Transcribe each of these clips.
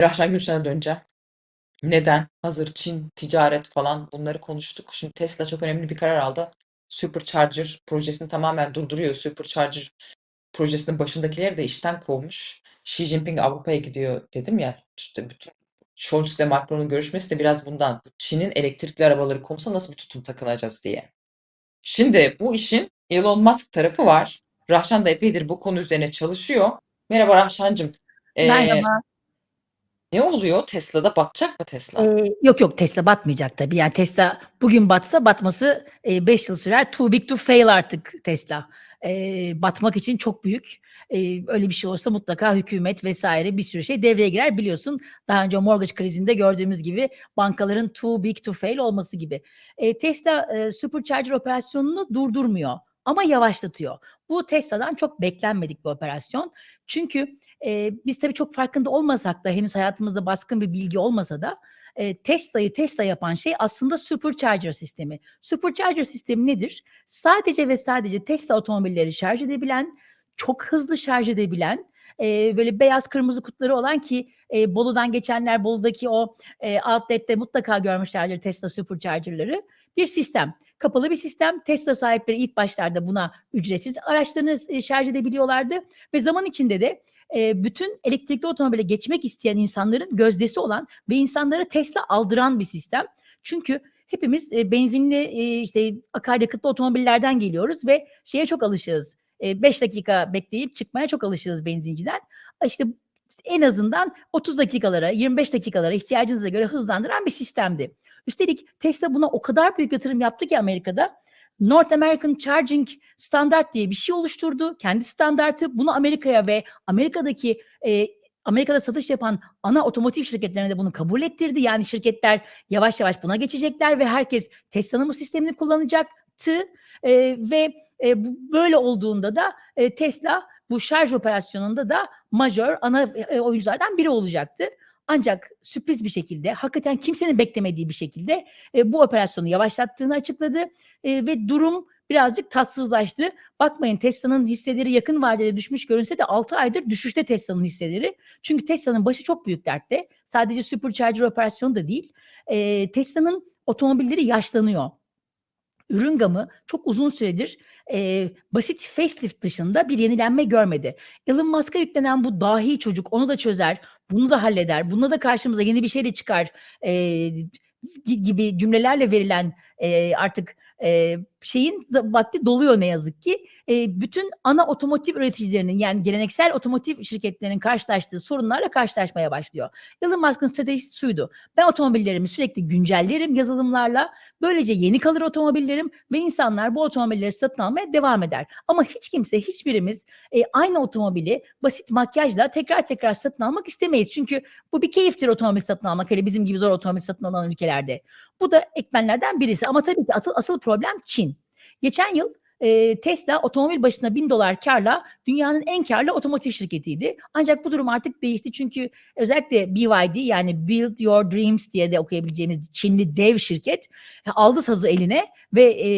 Rahşan Gülşen'e döneceğim. Neden? Hazır Çin, ticaret falan bunları konuştuk. Şimdi Tesla çok önemli bir karar aldı. Supercharger projesini tamamen durduruyor. Supercharger projesinin başındakileri de işten kovmuş. Xi Jinping Avrupa'ya gidiyor dedim ya. İşte bütün Scholz ile Macron'un görüşmesi de biraz bundan. Çin'in elektrikli arabaları konusunda nasıl bir tutum takılacağız diye. Şimdi bu işin Elon Musk tarafı var. Rahşan da epeydir bu konu üzerine çalışıyor. Merhaba Rahşancığım. Ee, Merhaba. Ne oluyor? Tesla'da batacak mı Tesla? Ee, yok yok Tesla batmayacak tabii. Yani Tesla bugün batsa batması 5 yıl sürer. Too big to fail artık Tesla. Ee, batmak için çok büyük. Ee, öyle bir şey olsa mutlaka hükümet vesaire bir sürü şey devreye girer. Biliyorsun daha önce mortgage krizinde gördüğümüz gibi bankaların too big to fail olması gibi. Ee, Tesla e, supercharger operasyonunu durdurmuyor ama yavaşlatıyor. Bu Tesla'dan çok beklenmedik bir operasyon. Çünkü e, biz tabii çok farkında olmasak da henüz hayatımızda baskın bir bilgi olmasa da e, Tesla'yı Tesla yapan şey aslında supercharger sistemi. Supercharger sistemi nedir? Sadece ve sadece Tesla otomobilleri şarj edebilen, çok hızlı şarj edebilen, e, böyle beyaz kırmızı kutuları olan ki e, Bolu'dan geçenler Bolu'daki o e, outlet'te mutlaka görmüşlerdir Tesla supercharger'ları. Bir sistem. Kapalı bir sistem. Tesla sahipleri ilk başlarda buna ücretsiz araçlarını e, şarj edebiliyorlardı ve zaman içinde de e, bütün elektrikli otomobile geçmek isteyen insanların gözdesi olan ve insanları Tesla aldıran bir sistem. Çünkü hepimiz e, benzinli işte akaryakıtlı otomobillerden geliyoruz ve şeye çok alışığız. 5 dakika bekleyip çıkmaya çok alışığız benzinciden. İşte en azından 30 dakikalara, 25 dakikalara ihtiyacınıza göre hızlandıran bir sistemdi. Üstelik Tesla buna o kadar büyük yatırım yaptı ki Amerika'da North American Charging Standard diye bir şey oluşturdu. Kendi standartı bunu Amerika'ya ve Amerika'daki e, Amerika'da satış yapan ana otomotiv şirketlerine de bunu kabul ettirdi. Yani şirketler yavaş yavaş buna geçecekler ve herkes Tesla'nın bu sistemini kullanacaktı. E, ve e, bu, böyle olduğunda da e, Tesla bu şarj operasyonunda da majör ana e, oyunculardan biri olacaktı. Ancak sürpriz bir şekilde, hakikaten kimsenin beklemediği bir şekilde e, bu operasyonu yavaşlattığını açıkladı e, ve durum birazcık tatsızlaştı. Bakmayın Tesla'nın hisseleri yakın vadede düşmüş görünse de 6 aydır düşüşte Tesla'nın hisseleri. Çünkü Tesla'nın başı çok büyük dertte. Sadece supercharger operasyonu da değil. E, Tesla'nın otomobilleri yaşlanıyor ürün gamı çok uzun süredir e, basit facelift dışında bir yenilenme görmedi. Elon Musk'a yüklenen bu dahi çocuk onu da çözer, bunu da halleder, bununla da karşımıza yeni bir şey de çıkar e, gibi cümlelerle verilen e, artık e, şeyin vakti doluyor ne yazık ki. E, bütün ana otomotiv üreticilerinin yani geleneksel otomotiv şirketlerinin karşılaştığı sorunlarla karşılaşmaya başlıyor. Elon Musk'ın stratejisi şuydu. Ben otomobillerimi sürekli güncellerim yazılımlarla. Böylece yeni kalır otomobillerim ve insanlar bu otomobilleri satın almaya devam eder. Ama hiç kimse, hiçbirimiz e, aynı otomobili basit makyajla tekrar tekrar satın almak istemeyiz. Çünkü bu bir keyiftir otomobil satın almak. Hele bizim gibi zor otomobil satın alan ülkelerde. Bu da ekmenlerden birisi. Ama tabii ki asıl, asıl problem Çin. Geçen yıl e, Tesla otomobil başına bin dolar karla dünyanın en karlı otomotiv şirketiydi. Ancak bu durum artık değişti çünkü özellikle BYD yani Build Your Dreams diye de okuyabileceğimiz Çinli dev şirket aldı sazı eline ve e,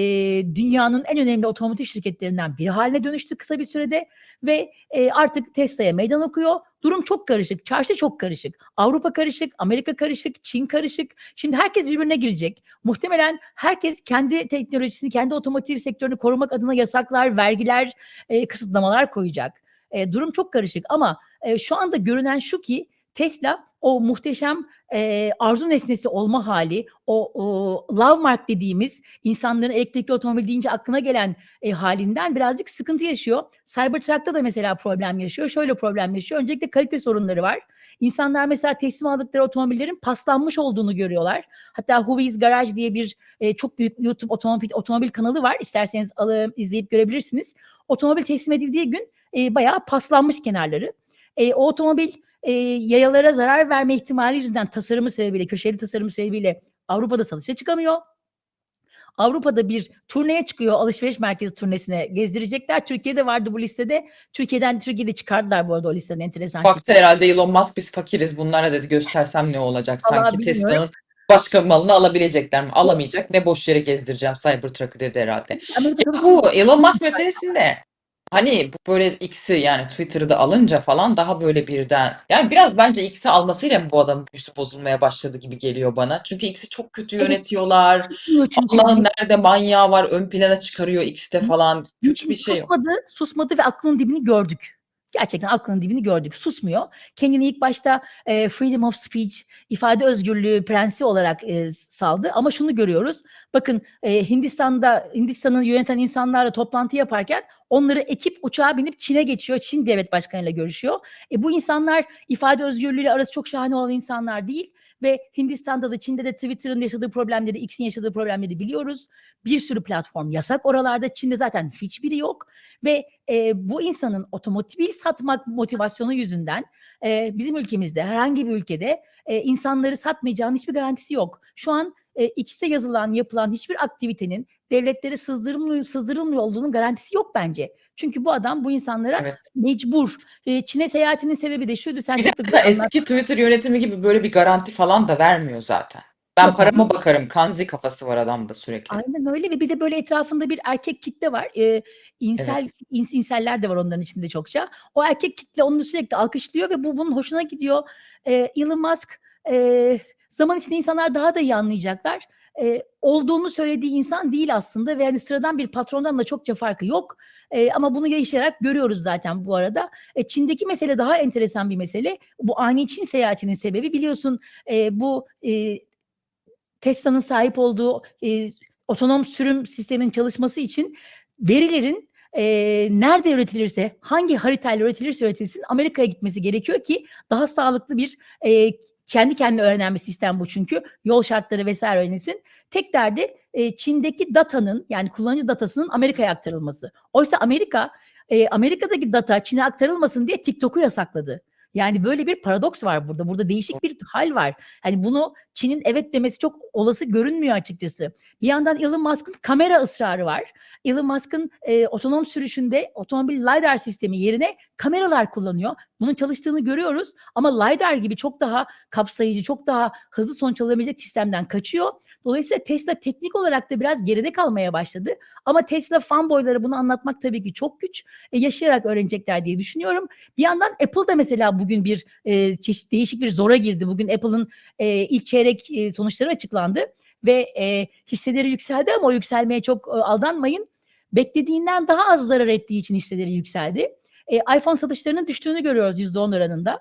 dünyanın en önemli otomotiv şirketlerinden biri haline dönüştü kısa bir sürede ve e, artık Tesla'ya meydan okuyor. Durum çok karışık. Çarşı çok karışık. Avrupa karışık, Amerika karışık, Çin karışık. Şimdi herkes birbirine girecek. Muhtemelen herkes kendi teknolojisini, kendi otomotiv sektörünü korumak adına yasaklar, vergiler, e, kısıtlamalar koyacak. E, durum çok karışık ama e, şu anda görünen şu ki Tesla o muhteşem e, arzu nesnesi olma hali, o, o love mark dediğimiz insanların elektrikli otomobil deyince aklına gelen e, halinden birazcık sıkıntı yaşıyor. Cybertruck'ta da mesela problem yaşıyor. Şöyle problem yaşıyor. Öncelikle kalite sorunları var. İnsanlar mesela teslim aldıkları otomobillerin paslanmış olduğunu görüyorlar. Hatta Who's Garage diye bir e, çok büyük YouTube otomobil, otomobil kanalı var. İsterseniz alıp izleyip görebilirsiniz. Otomobil teslim edildiği gün e, bayağı paslanmış kenarları. E, o otomobil e, yayalara zarar verme ihtimali yüzünden tasarımı sebebiyle, köşeli tasarımı sebebiyle Avrupa'da satışa çıkamıyor. Avrupa'da bir turneye çıkıyor alışveriş merkezi turnesine gezdirecekler. Türkiye'de vardı bu listede. Türkiye'den Türkiye'de çıkardılar bu arada o listeden enteresan. Baktı herhalde Elon Musk biz fakiriz bunlara dedi göstersem ne olacak Vallahi sanki. Tesla'nın başka malını alabilecekler mi? Alamayacak ne boş yere gezdireceğim Cybertruck'ı dedi herhalde. Ya bu Elon Musk meselesinde Hani bu böyle X'i yani Twitter'ı da alınca falan daha böyle birden yani biraz bence X'i almasıyla mı bu adamın büyüsü bozulmaya başladı gibi geliyor bana. Çünkü X'i çok kötü yönetiyorlar. Allah'ın nerede manyağı var ön plana çıkarıyor X'te falan. Kötü bir şey susmadı? Susmadı ve aklının dibini gördük. Gerçekten aklının dibini gördük. Susmuyor. Kendini ilk başta e, freedom of speech, ifade özgürlüğü prensi olarak e, saldı. Ama şunu görüyoruz. Bakın e, Hindistan'da Hindistan'ı yöneten insanlarla toplantı yaparken onları ekip uçağa binip Çin'e geçiyor. Çin devlet başkanıyla görüşüyor. E, bu insanlar ifade özgürlüğüyle arası çok şahane olan insanlar değil. Ve Hindistan'da da Çin'de de Twitter'ın yaşadığı problemleri, X'in yaşadığı problemleri biliyoruz. Bir sürü platform yasak oralarda. Çin'de zaten hiçbiri yok. Ve e, bu insanın otomobil satmak motivasyonu yüzünden e, bizim ülkemizde herhangi bir ülkede e, insanları satmayacağının hiçbir garantisi yok. Şu an e, X'te yazılan, yapılan hiçbir aktivitenin devletlere sızdırılmıyor, sızdırılmıyor olduğunun garantisi yok bence. Çünkü bu adam bu insanlara Evet. mecbur. E, Çin'e seyahatinin sebebi de şuydu. Sen Bir de anlattın. eski Twitter yönetimi gibi böyle bir garanti falan da vermiyor zaten. Ben Yok, parama bakarım. Kanzi kafası var adamda sürekli. Aynen öyle ve bir de böyle etrafında bir erkek kitle var. Eee, insel Evet. ins inseller de var onların içinde çokça. O erkek kitle onu sürekli alkışlıyor ve bu bunun hoşuna gidiyor. Eee, Elon Musk eee, zaman içinde insanlar daha da iyi anlayacaklar. Eee, olduğunu söylediği insan değil aslında ve hani sıradan bir patrondan da çokça farkı yok. Eee, ama bunu yaşayarak görüyoruz zaten bu arada. E, Çin'deki mesele daha enteresan bir mesele. Bu ani Çin seyahatinin sebebi biliyorsun eee, bu eee Tesla'nın sahip olduğu e, otonom sürüm sisteminin çalışması için verilerin e, nerede üretilirse, hangi haritayla üretilirse üretilsin Amerika'ya gitmesi gerekiyor ki daha sağlıklı bir e, kendi kendine öğrenen bir sistem bu çünkü. Yol şartları vesaire öğrenilsin. Tek derdi e, Çin'deki datanın yani kullanıcı datasının Amerika'ya aktarılması. Oysa Amerika e, Amerika'daki data Çin'e aktarılmasın diye TikTok'u yasakladı. Yani böyle bir paradoks var burada. Burada değişik bir hal var. Hani bunu Çin'in evet demesi çok olası görünmüyor açıkçası. Bir yandan Elon Musk'ın kamera ısrarı var. Elon Musk'ın e, otonom sürüşünde otomobil LiDAR sistemi yerine kameralar kullanıyor. Bunun çalıştığını görüyoruz ama LiDAR gibi çok daha kapsayıcı, çok daha hızlı sonuç alabilecek sistemden kaçıyor. Dolayısıyla Tesla teknik olarak da biraz geride kalmaya başladı. Ama Tesla fanboyları bunu anlatmak tabii ki çok güç. E, yaşayarak öğrenecekler diye düşünüyorum. Bir yandan Apple da mesela bugün bir e, çeşit değişik bir zora girdi. Bugün Apple'ın e, ilk çeyrek e, sonuçları açıklandı ve e, hisseleri yükseldi ama o yükselmeye çok e, aldanmayın. Beklediğinden daha az zarar ettiği için hisseleri yükseldi. E, iPhone satışlarının düştüğünü görüyoruz %10 oranında.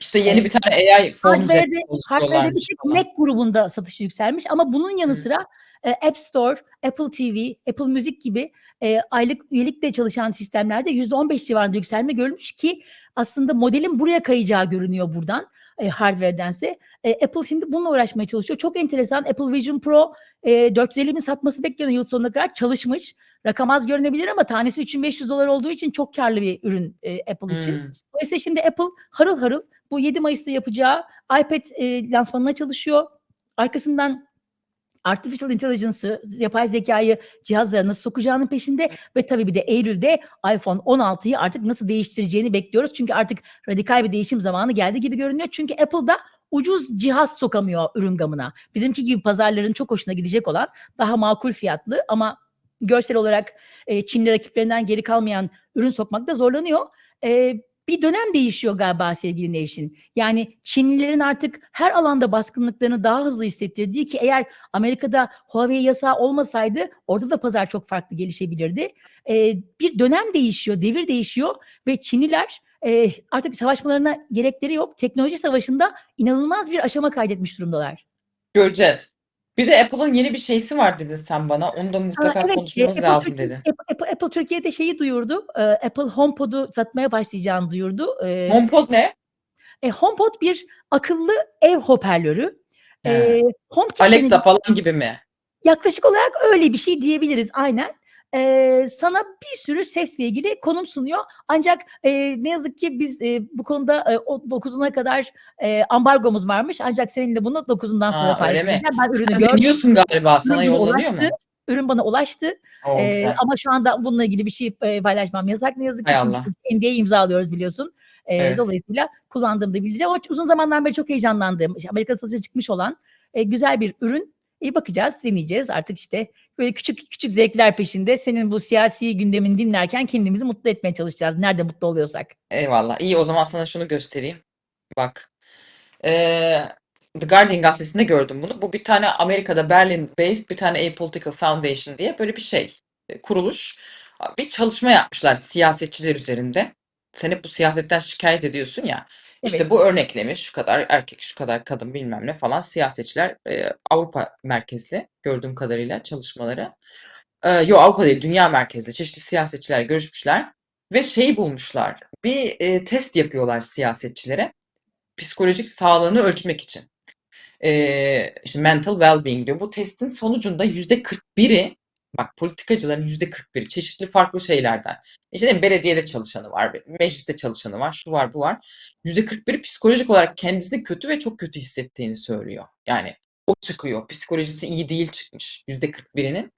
İşte yeni E, bir tane AI fon Hardware'de, hardware'de bir tek. Mac grubunda satışı yükselmiş ama bunun yanı sıra e, App Store, Apple TV, Apple Müzik gibi e, aylık üyelikle çalışan sistemlerde %15 civarında yükselme görülmüş ki aslında modelin buraya kayacağı görünüyor buradan e, hardware'dense. E, Apple şimdi bununla uğraşmaya çalışıyor. Çok enteresan. Apple Vision Pro e, 450 bin satması bekleniyor yıl sonuna kadar. Çalışmış. Rakam az görünebilir ama tanesi 3500 dolar olduğu için çok karlı bir ürün e, Apple için. Hmm. Dolayısıyla şimdi Apple harıl harıl bu 7 Mayıs'ta yapacağı iPad e, lansmanına çalışıyor. Arkasından Artificial Intelligence'ı, yapay zekayı cihazlara nasıl sokacağının peşinde ve tabii bir de Eylül'de iPhone 16'yı artık nasıl değiştireceğini bekliyoruz. Çünkü artık radikal bir değişim zamanı geldi gibi görünüyor. Çünkü Apple'da ucuz cihaz sokamıyor ürün gamına. Bizimki gibi pazarların çok hoşuna gidecek olan daha makul fiyatlı ama görsel olarak e, Çinli rakiplerinden geri kalmayan ürün sokmakta zorlanıyor. E, bir dönem değişiyor galiba sevgili Nevşin. Yani Çinlilerin artık her alanda baskınlıklarını daha hızlı hissettirdiği ki eğer Amerika'da Huawei yasağı olmasaydı orada da pazar çok farklı gelişebilirdi. Ee, bir dönem değişiyor, devir değişiyor ve Çinliler e, artık savaşmalarına gerekleri yok. Teknoloji savaşında inanılmaz bir aşama kaydetmiş durumdalar. Göreceğiz. Bir de Apple'ın yeni bir şeysi var dedin sen bana. Onu da Aa, mutlaka evet, e, konuşmamız Apple lazım Türkiye, dedin. Apple, Apple, Apple Türkiye'de şeyi duyurdu. e, Apple HomePod'u satmaya başlayacağını duyurdu. E, HomePod ne? e, HomePod bir akıllı ev hoparlörü. He. E, HomeKit Alexa denilen- falan gibi mi? Yaklaşık olarak öyle bir şey diyebiliriz aynen. Ee, sana bir sürü sesle ilgili konum sunuyor. Ancak e, ne yazık ki biz e, bu konuda e, o 9'una kadar e, ambargomuz varmış. Ancak seninle bunu 9'undan sonra paylaşacağım. Ben ürünü Sen gördüm. deniyorsun galiba. Sana Ürün bana yollanıyor mu? ulaştı. Ürün bana ulaştı. Oo, güzel. ama şu anda bununla ilgili bir şey e, paylaşmam yasak. Ne yazık ki Hay çünkü Allah. NDA imzalıyoruz biliyorsun. Ee, Evet. Dolayısıyla kullandığımda bileceğim. Ama uzun zamandan beri çok heyecanlandığım, işte Amerika satışa çıkmış olan e, güzel bir ürün. E, bakacağız, deneyeceğiz. Artık işte böyle küçük küçük zevkler peşinde senin bu siyasi gündemini dinlerken kendimizi mutlu etmeye çalışacağız. Nerede mutlu oluyorsak. Eyvallah. İyi o zaman sana şunu göstereyim. Bak. Eee, The Guardian gazetesinde gördüm bunu. Bu bir tane Amerika'da Berlin based bir tane Apolitical Foundation diye böyle bir şey. e, Kuruluş. Bir çalışma yapmışlar siyasetçiler üzerinde. Sen hep bu siyasetten şikayet ediyorsun ya. İşte bu örneklemi şu kadar erkek, şu kadar kadın bilmem ne falan siyasetçiler e, Avrupa merkezli gördüğüm kadarıyla çalışmaları. E, yok Avrupa değil dünya merkezli çeşitli siyasetçiler görüşmüşler ve şey bulmuşlar. Bir e, test yapıyorlar siyasetçilere psikolojik sağlığını ölçmek için. E, işte mental well-being diyor. Bu testin sonucunda yüzde 41'i bak politikacıların yüzde 41'i çeşitli farklı şeylerden. İşte ne bileyim, belediyede çalışanı var, mecliste çalışanı var, şu var, bu var. Yüzde 41'i psikolojik olarak kendisini kötü ve çok kötü hissettiğini söylüyor. Yani o çıkıyor. Psikolojisi iyi değil çıkmış yüzde 41'inin.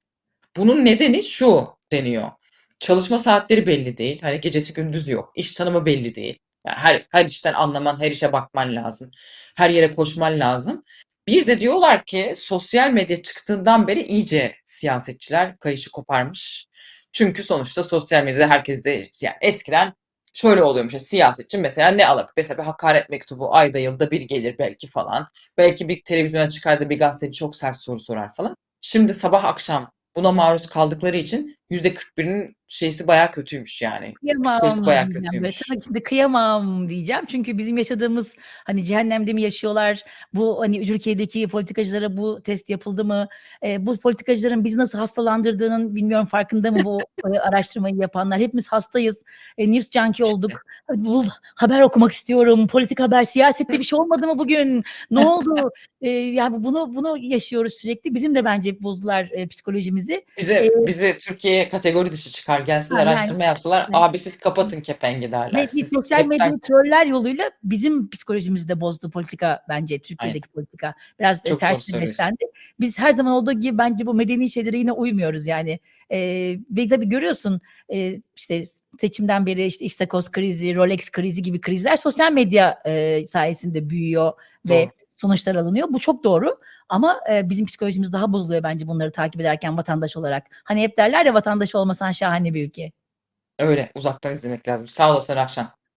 Bunun nedeni şu deniyor. Çalışma saatleri belli değil. Hani gecesi gündüzü yok. İş tanımı belli değil. Yani her, her işten anlaman, her işe bakman lazım. Her yere koşman lazım. Bir de diyorlar ki sosyal medya çıktığından beri iyice siyasetçiler kayışı koparmış. Çünkü sonuçta sosyal medyada herkes de yani eskiden şöyle oluyormuş. ya, Siyasetçi mesela ne alır? Mesela bir hakaret mektubu ayda yılda bir gelir belki falan. Belki bir televizyona çıkar da bir gazeteci çok sert soru sorar falan. Şimdi sabah akşam buna maruz kaldıkları için %41'inin şeysi bayağı kötüymüş yani. Psikolojisi Kıyamam bayağı diyeceğim böyle. kötüymüş. Ki de kıyamam diyeceğim. Çünkü bizim yaşadığımız hani cehennemde mi yaşıyorlar? Bu hani Türkiye'deki politikacılara bu test yapıldı mı? Eee, bu politikacıların bizi nasıl hastalandırdığının bilmiyorum farkında mı bu eee, araştırmayı yapanlar? Hepimiz hastayız. E, news junkie olduk. İşte. Bu haber okumak istiyorum. Politik haber, siyasette bir şey olmadı mı bugün? Ne oldu? Eee, yani bunu bunu yaşıyoruz sürekli. Bizim de bence bozdular eee, psikolojimizi. Bize Eee bizi Türkiye'ye kategori dışı çıkar. Gelsinler Ha, yani araştırma yapsalar evet. abi siz kapatın kepengi derler. Ve Siz sosyal medya troller yoluyla bizim psikolojimizi de bozdu politika bence Aynen. Türkiye'deki politika. Biraz e, Çok doğru ters söylüyorsun. beslendi. Biz her zaman olduğu gibi bence bu medeni şeylere yine uymuyoruz yani. Eee, ve tabii görüyorsun eee, işte seçimden beri işte İstakoz krizi, Rolex krizi gibi krizler sosyal medya eee, sayesinde büyüyor ve Doğru. sonuçlar alınıyor. Bu çok doğru ama eee, bizim psikolojimiz daha bozuluyor bence bunları takip ederken vatandaş olarak. Hani hep derler ya vatandaş olmasan şahane bir ülke. Öyle uzaktan izlemek lazım. Sağ olasın Rahşan.